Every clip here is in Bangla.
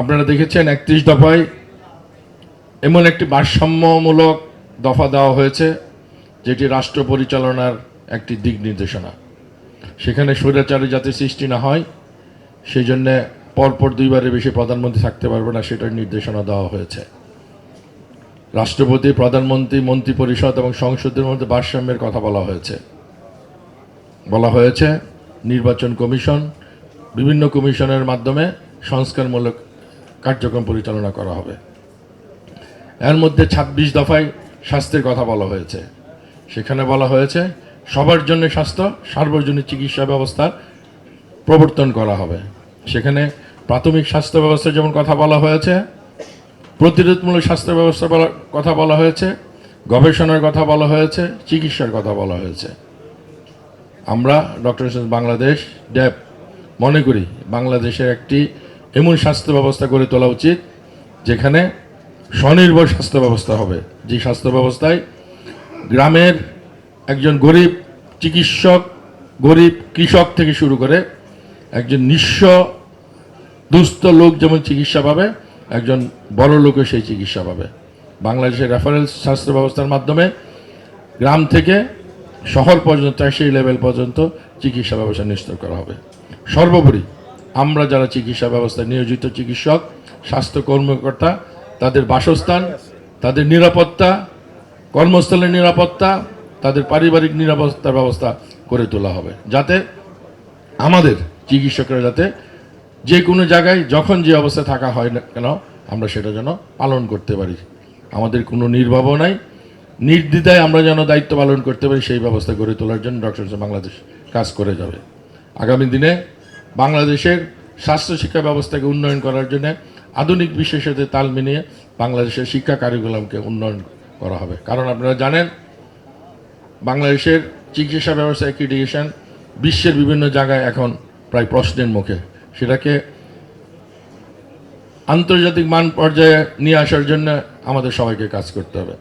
আপনারা দেখেছেন একত্রিশ দফায় এমন একটি ভারসাম্যমূলক দফা দেওয়া হয়েছে, যেটি রাষ্ট্র পরিচালনার একটি দিক নির্দেশনা। সেখানে স্বৈরাচারে যাতে সৃষ্টি না হয়, সেই জন্যে পরপর দুইবারের বেশি প্রধানমন্ত্রী থাকতে পারবে না, সেটার নির্দেশনা দেওয়া হয়েছে। রাষ্ট্রপতি, প্রধানমন্ত্রী মন্ত্রী পরিষদ এবং সংসদের মধ্যে ভারসাম্যের কথা বলা হয়েছে। বলা হয়েছে, নির্বাচন কমিশন বিভিন্ন কমিশনের মাধ্যমে সংস্কারমূলক কার্যক্রম পরিচালনা করা হবে। এর মধ্যে ২৬ দফায় স্বাস্থ্যের কথা বলা হয়েছে। সেখানে বলা হয়েছে, সবার জন্য স্বাস্থ্য, সার্বজনীন চিকিৎসা ব্যবস্থার প্রবর্তন করা হবে। সেখানে প্রাথমিক স্বাস্থ্য ব্যবস্থা যেমন কথা বলা হয়েছে, প্রতিরোধমূলক স্বাস্থ্য ব্যবস্থা কথা বলা হয়েছে, গবেষণার কথা বলা হয়েছে, চিকিৎসার কথা বলা হয়েছে। আমরা ডক্টর বাংলাদেশ ড্যাব মনে করি, বাংলাদেশের একটি এমন স্বাস্থ্য ব্যবস্থা গড়ে তোলা উচিত যেখানে স্বনির্ভর স্বাস্থ্য ব্যবস্থা হবে। যে স্বাস্থ্য ব্যবস্থায় গ্রামের একজন গরিব চিকিৎসক, গরিব কৃষক থেকে শুরু করে একজন নিঃস্ব দুস্থ লোক যেমন চিকিৎসা পাবে, একজন বড় লোকও সেই চিকিৎসা পাবে। বাংলাদেশের রেফারেন্স স্বাস্থ্য ব্যবস্থার মাধ্যমে গ্রাম থেকে শহর পর্যন্ত, সেই লেভেল পর্যন্ত চিকিৎসা ব্যবস্থা নিশ্চিত করা হবে। সর্বোপরি আমরা যারা চিকিৎসা ব্যবস্থায় নিয়োজিত চিকিৎসক, স্বাস্থ্য কর্মকর্তা, তাদের বাসস্থান, তাদের নিরাপত্তা কর্মস্থলের নিরাপত্তা, তাদের পারিবারিক নিরাপত্তার ব্যবস্থা করে তোলা হবে। যাতে আমাদের চিকিৎসকরা যাতে যে কোনো জায়গায় যখন যে অবস্থায় থাকা হয় না কেন, আমরা সেটা যেন পালন করতে পারি। আমাদের কোনো নির্ভাব নাই। নির্দ্বিধায় আমরা যেন দায়িত্ব পালন করতে পারি, সেই ব্যবস্থা গড়ে তোলার জন্য ডক্টর বাংলাদেশ কাজ করে যাবে। আগামী দিনে বাংলাদেশের স্বাস্থ্য শিক্ষা ব্যবস্থাকে উন্নয়ন করার জন্য আধুনিক বিশ্বের সাথে তাল মিলিয়ে বাংলাদেশের শিক্ষা কারিকুলামকে উন্নয়ন করা হবে। কারণ আপনারা জানেন, বাংলাদেশের চিকিৎসা ব্যবস্থা অ্যাক্রিডিয়েশন বিশ্বের বিভিন্ন জায়গায় এখন প্রায় প্রশ্নের মুখে। সেটাকে আন্তর্জাতিক মান পর্যায়ে নিয়ে আসার জন্য আমাদের সবাইকে কাজ করতে হবে।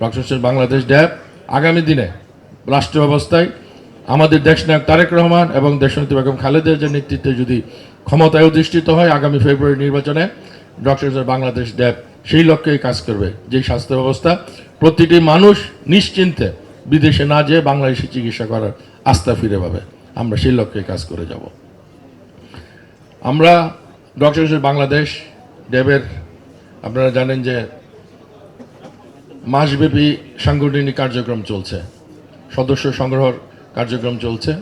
ডক্টর বাংলাদেশ ড্যাব আগামী দিনে রাষ্ট্র ব্যবস্থায় আমাদের দেশনায়ক তারেক রহমান এবং দেশনেত্রী বেগম খালেদের যে নেতৃত্বে যদি ক্ষমতায় অধিষ্ঠিত হয় আগামী ফেব্রুয়ারি নির্বাচনে, ডক্টর বাংলাদেশ ড্যাব সেই লক্ষ্যেই কাজ করবে, যে স্বাস্থ্য ব্যবস্থা প্রতিটি মানুষ নিশ্চিন্তে বিদেশে না যেয়ে বাংলাদেশে চিকিৎসা করার আস্থা ফিরে পাবে। আমরা সেই লক্ষ্যে কাজ করে যাব। আমরা ডক্টর বাংলাদেশ ড্যাবের আপনারা জানেন যে মাসব্যাপী সাংগঠনিক কার্যক্রম চলছে। সদস্য সংগ্রহর কার্যক্রম চলছে।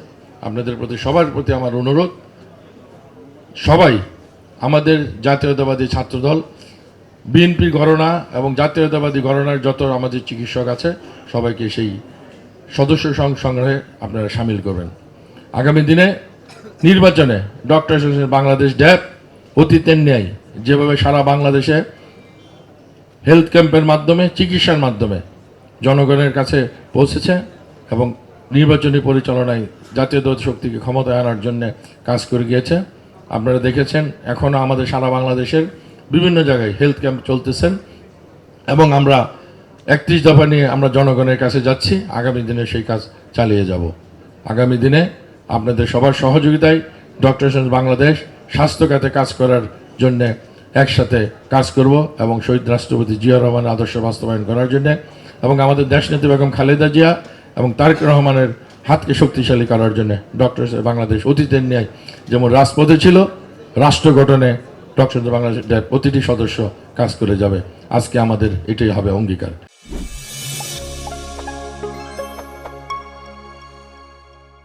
আপনাদের প্রতি, সবার প্রতি আমার অনুরোধ। সবাই, আমাদের জাতীয়তাবাদী ছাত্রদল, বিএনপির গণনা এবং জাতীয়তাবাদী গণনার যত আমাদের চিকিৎসক আছে, সবাইকে সেই সদস্য সংগ্রহে আপনারা সামিল করবেন। আগামী দিনে নির্বাচনে ডক্টর বাংলাদেশ ড্যাব অতীতের ন্যায় যেভাবে সারা বাংলাদেশে হেলথ ক্যাম্পের মাধ্যমে, চিকিৎসার মাধ্যমে জনগণের কাছে পৌঁছেছে এবং নির্বাচনী পরিচালনায় জাতীয় দল শক্তিকে ক্ষমতায় আনার জন্য কাজ করে গিয়েছে। আপনারা দেখেছেন এখনও আমাদের সারা বাংলাদেশের বিভিন্ন জায়গায় হেলথ ক্যাম্প চলতেছেন এবং আমরা একত্রিশ দফা নিয়ে আমরা জনগণের কাছে যাচ্ছি, আগামী দিনে সেই কাজ চালিয়ে যাব। আগামী দিনে আপনাদের সবার সহযোগিতায় ডক্টর বাংলাদেশ স্বাস্থ্য খাতে কাজ করার জন্যে একসাথে কাজ করব এবং শহীদ রাষ্ট্রপতি জিয়া রহমানের আদর্শ বাস্তবায়ন করার জন্য এবং আমাদের দেশনেত্রী বেগম খালেদা জিয়া এবং তারেক রহমানের হাতকে শক্তিশালী করার জন্য ডক্টর বাংলাদেশ অতীতের ন্যায় যেমন রাজপথে ছিল, রাষ্ট্র গঠনে ডক্টর বাংলাদেশ প্রতিটি সদস্য কাজ করে যাবে। আজকে আমাদের এটাই হবে অঙ্গীকার।